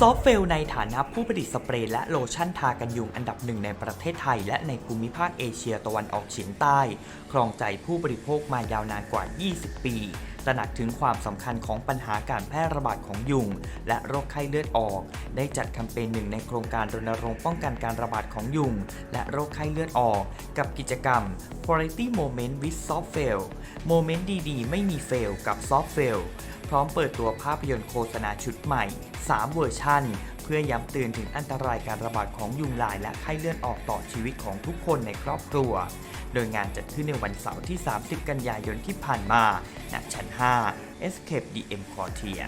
ซอฟเฟลในฐานะผู้ผลิตสเปรย์และโลชั่นทากันยุงอันดับหนึ่งในประเทศไทย และในภูมิภาคเอเชียตะวันออกเฉียงใต้ ครองใจผู้บริโภคมายาวนานกว่า 20 ปี ตระหนักถึงความสำคัญของปัญหาการแพร่ระบาดของยุง และโรคไข้เลือดออก ได้จัดแคมเปญหนึ่งในโครงการรณรงค์ป้องกันการระบาดของยุง และโรคไข้เลือดออก กับกิจกรรม Quality Moment with Soft Fail โมเมนต์ดีๆ ไม่มีเฟลกับ Soft Fail พร้อมเปิดตัวภาพยนตร์โฆษณาชุดใหม่ 3 เวอร์ชันเพื่อย้ำเตือนถึงอันตรายการระบาดของยุงลายและไข้เลือดออกต่อชีวิตของทุกคนในครอบครัว โดยงานจัดขึ้นในวันเสาร์ที่ 30 กันยายนที่ผ่านมาณชั้น 5 Escape DM Quartier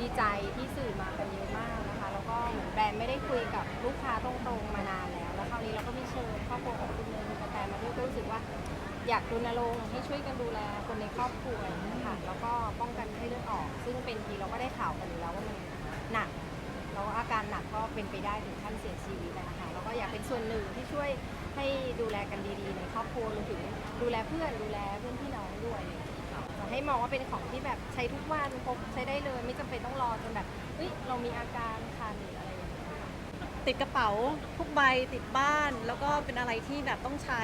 ดีใจที่สื่อมากันเยอะมากนะคะ แล้วก็เหมือนแบรนด์ไม่ได้คุยกับลูกค้าตรงๆมานานแล้ว แล้วคราวนี้เราก็มีเชิญครอบครัวของคุณเนยคุณกระแตมาด้วยก็รู้สึกว่า อยากรณรงค์ให้ช่วยกันดูแลคนในครอบครัวนะคะแล้วก็ป้องกันไข้เลือดออก ซึ่งเป็นทีเราก็ได้ข่าวกันอยู่แล้วว่ามันหนักแล้วอาการหนักก็เป็นไปได้ถึงขั้นเสียชีวิตนะคะแล้วก็อยากเป็นส่วนหนึ่งที่ช่วยให้ดูแลกันดีๆ ในครอบครัวรวมถึงดูแลเพื่อนดูแลเพื่อนพี่น้องด้วยจะ ให้มองว่าเป็นของที่แบบใช้ทุกวันพกใช้ได้เลย ไม่จำเป็นต้องรอจนแบบเฮ้ยเรามีอาการคันหรืออะไรอย่างเงี้ยติดกระเป๋าทุกใบติดบ้าน แล้วก็เป็นอะไรที่แบบต้องใช้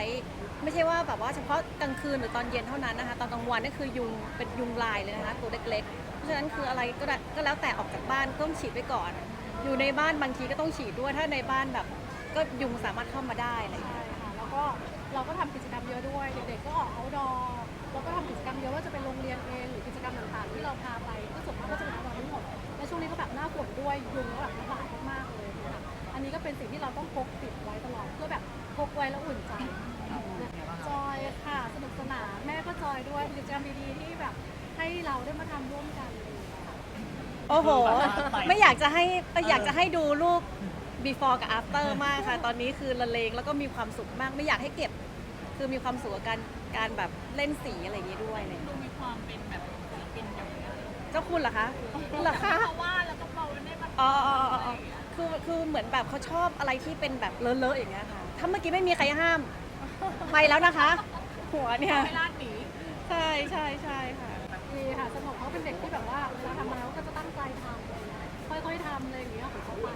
ไม่ใช่ว่าแบบว่าเฉพาะกลางคืนหรือตอนเย็นเท่านั้นนะคะ ตอนกลางวันนี่คือยุงเป็นยุงลายเลยนะคะตัวเล็กๆ เพราะฉะนั้นคืออะไรก็ได้ก็แล้วแต่ออกจากบ้านก็ต้องฉีดไว้ก่อน อยู่ในบ้านบางทีก็ต้องฉีดด้วยถ้าในบ้านแบบ ก็ยุงสามารถเข้ามาได้อะไรอย่างเงี้ย ใช่ค่ะแล้วก็เราก็ทำกิจกรรมเยอะด้วยเด็กๆก็ออก outdoor แล้ว ก็ทำกิจกรรมเยอะว่าจะเป็นโรงเรียนเองหรือกิจกรรมต่างๆ ที่เราพาไปก็ส่วนมากก็จะเป็นทั้งหมดและช่วงนี้ก็แบบหน้าฝนด้วยยุงก็แบบระบาดมากๆเลยค่ะอันนี้ก็เป็นสิ่งที่เราต้องพกติดไว้ตลอดเพื่อแบบพกไว้แล้วอุ่นใจจอยค่ะสนุกสนานแม่ก็จอยด้วยกิจกรรมดีๆที่แบบให้เราได้มาทำร่วมกันโอ้โห ไม่อยากจะให้อยากจะให้ดูรูป before กับ after มากค่ะ ตอนนี้คือละเลงแล้วก็มีความสุขมาก ไม่อยากให้เก็บ คือมีความสุขกับการ การแบบเล่นสีอะไรอย่างงี้ด้วยเลยดูมีความเป็นแบบศิลปินอย่างเงี้ยเจ้าคุณเหรอคะเหรอคะ เพราะว่าแล้วก็เบาได้มาอ๋ออ๋ออ๋ออ๋อคือคือเหมือนแบบเขาชอบอะไรที่เป็นแบบเลอะๆอย่างเงี้ยค่ะ ถ้าเมื่อกี้ไม่มีใครห้าม ไปแล้วนะคะ หัวเนี่ย ไม่ลาดหนีใช่ใช่ใช่ค่ะ ดีค่ะสนุกเขาเป็นเด็กที่แบบว่าเวลาทำอะไรเขาก็จะตั้งใจทำอะไรเงี้ยค่อยๆทำอะไรอย่างเงี้ยของเขาไป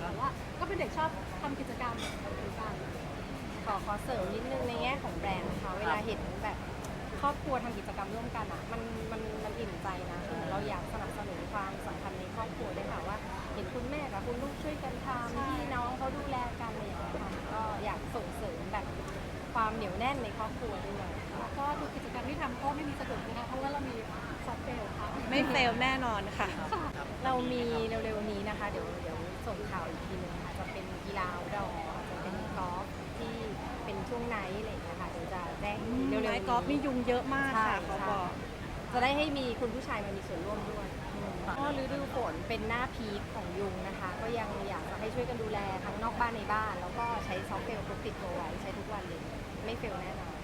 แต่ว่าก็เป็นเด็กชอบทำกิจกรรมเหมือนกัน ขอขอเสริมนิดนึงในแง่ของแบรนด์นะคะเวลาเห็นแบบ ครอบครัวทำกิจกรรมร่วมกันอะมันมันมันอิ่มใจนะคือเราอยากสนับสนุนความสัมพันธ์ในครอบครัวด้วยค่ะว่า เห็นคุณแม่กับคุณลูกช่วยกันทำพี่น้องเขาดูแลกันอะไรอย่างเงี้ยค่ะก็อยากส่งเสริมแบบความเหนียวแน่นในครอบครัวด้วยแล้วก็ทุกกิจกรรมที่ทำก็ไม่มีสะดุดนะคะเพราะว่าเรามีซอฟต์แวร์ค่ะไม่เฟลแน่นอนค่ะ เรามีเร็วๆนี้นะคะ เดี๋ยวเดี๋ยวส่งข่าวอีกทีนึงค่ะจะเป็นกีฬาดอจะเป็นกอล์ฟที่เป็นช่วงไนท์อะไรอย่างเงี้ยค่ะเดี๋ยวจะแจ้งอีกทีเร็วๆไม้นี้กอล์ฟนี่ยุงเยอะมากใช่ค่ะเขาบอกจะได้ให้มีคุณผู้ชายมามีส่วนร่วมด้วยก็ฤดูฝนเป็นหน้าพีคของยุงนะคะ ก็ยังอยากจะให้ช่วยกันดูแลทั้งนอกบ้านในบ้าน แล้วก็ใช้ซอฟต์เฟลพกติดตัวไว้ใช้ทุกวันเลยไม่เฟลแน่นอน